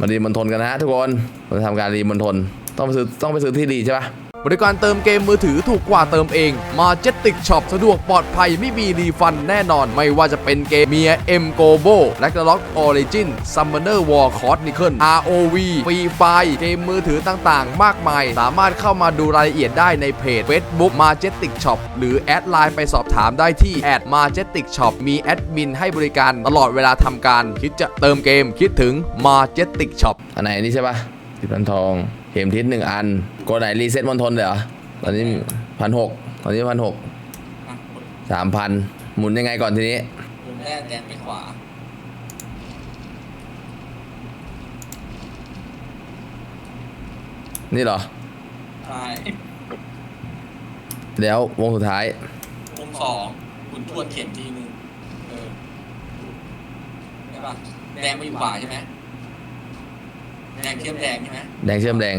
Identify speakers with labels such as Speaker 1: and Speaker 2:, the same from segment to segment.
Speaker 1: มารีมณฑลกันนะฮะทุกคนมาทำการรีมณฑลต้องไปซื้อต้องไปซื้อที่ดีใช่ปะ
Speaker 2: บริการเติมเกมมือถือถูกกว่าเติมเอง มาเจ็ติกช็อปสะดวกปลอดภัยไม่มีรีฟันแน่นอนไม่ว่าจะเป็นเกมเมียเอ็มโกโบแลกล็อกออริจินซัมเมอร์วอร์คอร์นิเคิล ROV ฟรีไฟเกมมือถือต่างๆ มากมาย สามารถเข้ามาดูรายละเอียดได้ในเพจ Facebook Majestic Shop หรือแอดไลน์ไปสอบถามได้ที่แอด Majestic Shop มีแอดมินให้บริการตลอดเวลาทำการ คิดจะเติมเกมคิดถึง Majestic Shop
Speaker 1: อันไหนนี่ใช่ปะสิบพันทองเข็มทิศหนึ่งอัน กดไหนรีเซ็ตมณฑลเลยเหรอ ตอนนี้พันหกตอนนี้พันหก
Speaker 3: อะกด
Speaker 1: สามพันหมุนยังไงก่อนทีนี้
Speaker 3: มุมแรกแดนไปขวา
Speaker 1: นี่เหรอ
Speaker 3: ใช่
Speaker 1: แล้ววงสุดท้าย
Speaker 3: มุมสองคุณทวนเข็มทีนึงเออใช่ปะแดงมาอยู่ขวาใช่ไหมแดงเทียมแดงใช่ไหม
Speaker 1: แดงเชื่อมแดง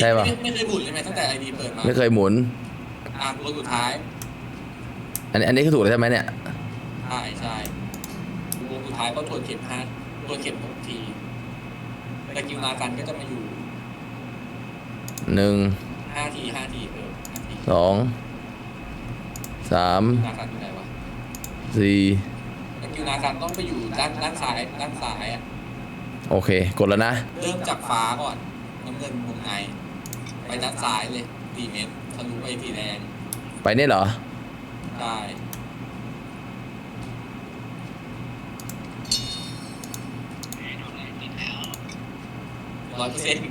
Speaker 1: ใช่ปะ
Speaker 3: ไม่ไม่เคยหมุนเลยไหมตั้งแต่ไอดีเปิดมา
Speaker 1: ไม่เคยหมุน
Speaker 3: อะตัวสุดท้าย
Speaker 1: อันนี้อันนี้คือถูกเลยใช่ไหมเนี่ย
Speaker 3: ใช่ใช่วงสุดท้ายก็ทวนเข็มห้าทวนเข็มหกทีแต่กิวนากันก็จะมาอยู่
Speaker 1: หนึ่ง
Speaker 3: ห้าทีห้าทีเออห้าที
Speaker 1: สอง สาม
Speaker 3: นากันอยู่ไหนวะ
Speaker 1: สี่
Speaker 3: แต่กิวนากันต้องไปอยู่ด้านด้านซ้ายด้านซ้ายอะ
Speaker 1: โอเค กดแล้วนะ
Speaker 3: เริ่มจากฟ้าก่อนน้ำเงินวงใน ไปด้านซ้ายเลยตีเมตรทะลุไปสีแดง
Speaker 1: ไปนี่เหรอ
Speaker 3: ได้ร้อยเปอร์เซ็นต์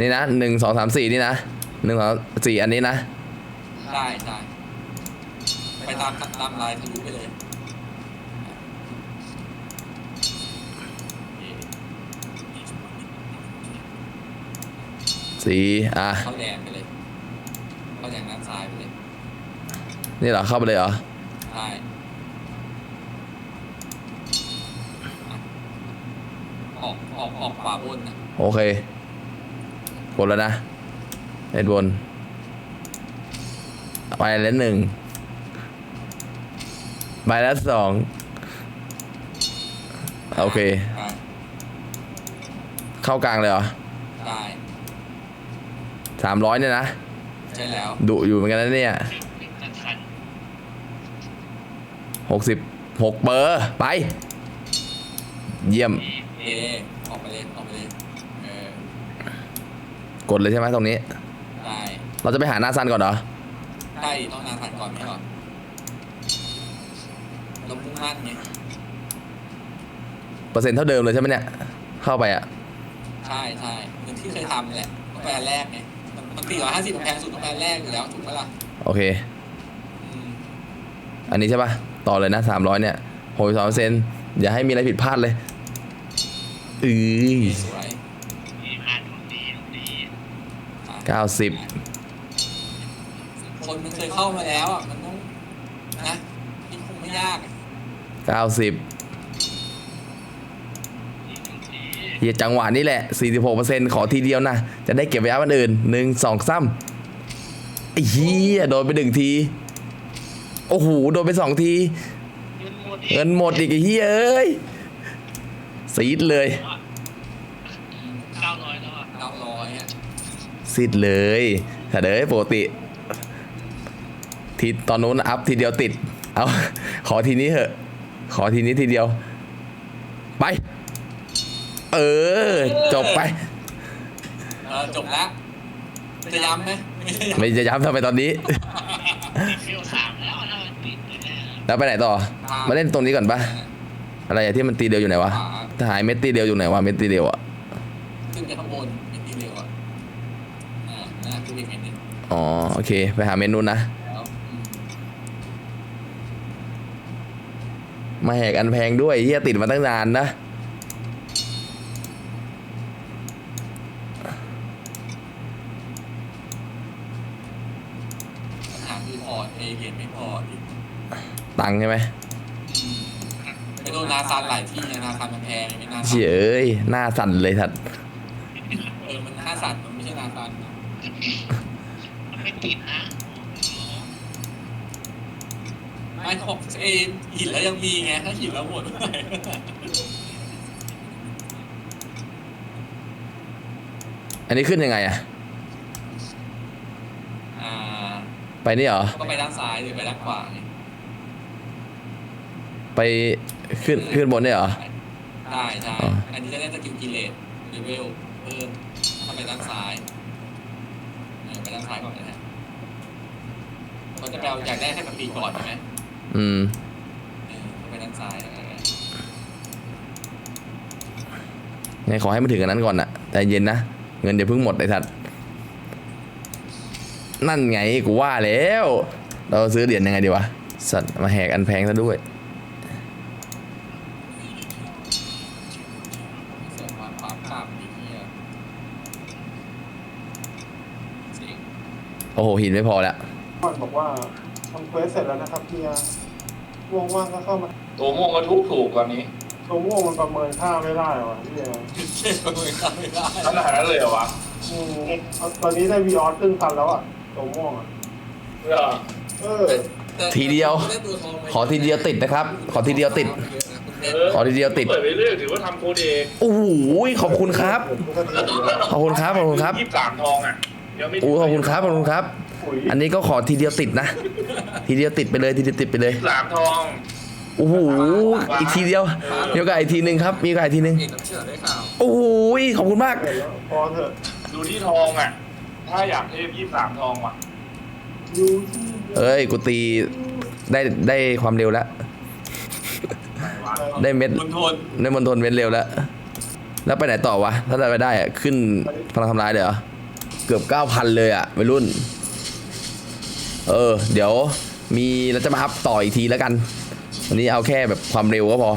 Speaker 1: นี่นะหนึ่งสองสามสี่นี่นะหนึ่งสองสี่อันนี้นะ
Speaker 3: ได้ใช่ไปตามตามลายทะลุไปเลย
Speaker 1: สี่อะ
Speaker 3: เข้าแดงไปเลยเข้าแดงด้านซ้ายไปเลย
Speaker 1: นี่เหรอเข้าไปเลยเหรอ
Speaker 3: ได้อะออกออกออกขวาบนนะ
Speaker 1: โอเคกดแล้วนะเอ็ดบนไปแล้วหนึ่งไปแล้วสองโอเค
Speaker 3: ได้
Speaker 1: เข้ากลางเลยเหรอ
Speaker 3: ได้
Speaker 1: สามร้อยเนี่ยนะ
Speaker 3: ใช่แล้ว
Speaker 1: ดุอยู่เหมือนกันนะเนี่ยหกสิบหกเบอร์ไป เยี่ยม
Speaker 3: เอออกไปเลยออกไปเลยเออก
Speaker 1: ดเลยใช่ไหมตรงนี้
Speaker 3: ได้
Speaker 1: เราจะไปหาหน้าซันก่อนเหรอ
Speaker 3: ได้ต้องนานผ่านก่อนไหมก่อนเรามุ่งมั่นไง
Speaker 1: เปอร์เซ็นต์เท่าเดิมเลยใช่ไหมเนี่ย เข้าไปอะ
Speaker 3: ใช่ใช่เหมือนที่เคยทำแหละต้องไปอันแรกไง มันมันตีร้อยห้าสิบแพงสุดต้องไปอันแรกอยู่แล้วถูกปะล่ะ
Speaker 1: โอเค
Speaker 3: อืม
Speaker 1: อันนี้ใช่ปะต่อเลยนะสามร้อยเนี่ยหกสองเปอร์เซ็นต์อย่าให้มีอะไรผิดพลาดเลยอือ
Speaker 3: สวย
Speaker 1: เก้าสิบ
Speaker 3: คนมันเคยเข้ามาแล้วอะมันต้องนะนี่คงไม่ยากอะ
Speaker 1: เก้าสิบ เฮียจังหวะนี้แหละสี่สิบหกเปอร์เซ็นต์ขอทีเดียวนะ จะได้เก็บไว้อันอื่นหนึ่งสองซ้ำไอ้เฮียโดนไปหนึ่งที โอ้โห โดนไปสองที เงินหมดอีกไอ้เฮียเอ้ยซีดเลย
Speaker 3: เก้าร้อยอะ
Speaker 1: ซีดเลยแต่เด้ยปกติ ทีตอนนู้นอัพทีเดียวติด เอา ขอทีนี้เหอะ ขอทีนี้ทีเดียว ไป เออ จบไป
Speaker 3: เออจบแล้วจะย้ำไหมไม่ได้ย้ำ
Speaker 1: ไม่จะย้ำทำไมตอนนี้แล้วไปไหนต่อ มาเล่นตรงนี้ก่อนปะอะไรอะที่มันตีเดียวอยู่ไหนวะถ้าหายเม็ดตีเดียวอยู่ไหนวะเม็ดตีเดียวอะ
Speaker 3: ขึ้นไปข้างบนเป็นทีเดียวอะอ่าน่าขึ้นไปอีกเม็ดหนึง
Speaker 1: อ๋อโอเค ไปหาเมนูนนะ
Speaker 3: แล้วอืม
Speaker 1: มาแหกอันแพงด้วยเฮียติดมาตั้งนานนะ
Speaker 3: คือพอร์ตเอเหรียญไม่พออีก
Speaker 1: ตังค์ใช่ไหม
Speaker 3: ไปโดนนาซานหลายที่นะนาซานมันแพงไม่นาซาน
Speaker 1: เฉยเอ้ยหน้าสั่นเลยทัด
Speaker 3: เออมันนาซานมันไม่ใช่นาซานนะไม่ของเอหินแล้วยังมีไงถ้าหินแล้วหมดเมื่อไหร่
Speaker 1: อันนี้ขึ้นยังไงอะ
Speaker 3: อ่า
Speaker 1: ไปนี่เหรอ
Speaker 3: ก็ไปด้านซ้ายหรือไปด้านขวาเนี่ย
Speaker 1: ไปขึ้นขึ้นบนเนี่ยเหรอ
Speaker 3: ใช่ใช่
Speaker 1: อ๋อ
Speaker 3: อันนี้จะได้สกิลกิเลสเลเวลเพิ่มถ้าไปด้านซ้ายเออไปด้านซ้ายก่อนนะฮะเขาจะไปเอาอยากได้ให้มันปีก่อนใช่ไหม
Speaker 1: อืม
Speaker 3: เออไปด้านซ้ายอะไร
Speaker 1: ไงขอให้มันถึงอันนั้นก่อนอะใจเย็นนะ เงินเดี๋ยวเพิ่งหมดไอ้ทัด นั่นไงกูว่าแล้ว เราซื้อเหรียญยังไงดีวะ สัตว์มาแหกอันแพงซะด้วย
Speaker 3: เสริมความความข้ามอีกเนี่ยจริง
Speaker 1: โอ้โห หินไม่พอแล้ว
Speaker 4: ก่อนบอกว่าทำเควสเสร็จแล้วนะครับเฮียว่างๆก็เข้ามา
Speaker 5: ตัวม่วงก็ทุกถูกตอนนี้
Speaker 4: ตัวม่วงมันประเมินค่าไม่ได้ว่ะเฮีย
Speaker 3: ไม่ได้ไม่ได้
Speaker 5: ขนาดนั้นเลยเหรอวะ
Speaker 4: อืมเอาตอนนี้ได้วีออสครึ่งพันแล้วอะ ตัวม่วงอะ
Speaker 5: เหรอ
Speaker 4: เออ
Speaker 1: ทีเดียว ขอทีเดียวติดนะครับ ขอทีเดียวติด ขอทีเดียวติด
Speaker 5: เปิดไปเรื่อยถือว่าทำโคดเอง
Speaker 1: โอ้โหขอบคุณครับ
Speaker 4: ผมก็ดีอยู่แล้ว
Speaker 1: ขอบคุณครับ ขอบคุณครับ
Speaker 5: ยี่สิบสามทองอะเดี๋ยวไม่
Speaker 1: โอ้ขอบคุณครับ ขอบคุณครับ
Speaker 4: ปุ๋ย
Speaker 1: อันนี้ก็ขอทีเดียวติดนะ ทีเดียวติดไปเลย ทีเดียวติดไปเลย
Speaker 5: สามทอง
Speaker 1: โอ้โห อีกทีเดียวมีโอกาสอีกทีหนึ่งครับ มีโอกาสอีกทีหนึ่ง
Speaker 3: เอกกับเชื่อได้ข่าว
Speaker 1: โอ้โหขอบคุณมาก
Speaker 4: เสร็จแล้วพอเถอะ
Speaker 5: ดูที่ทองอะ ถ้าอยากเทพยี่สิบสามทองว่ะ
Speaker 4: ยูที่
Speaker 1: เอ้ยกูตีได้ได้ความเร็วแล้ว ได้เม็ด
Speaker 3: คุณทน
Speaker 1: ได้มณฑลเม็ดเร็วแล้ว แล้วไปไหนต่อวะ ถ้าได้ไปได้อะขึ้นพลังทำลายเลยเหรอ เกือบ 9,000 เลยอะวัยรุ่น เออ เดี๋ยวมีเราจะมาอัพต่ออีกทีแล้วกัน วันนี้เอาแค่แบบความเร็วก็พอ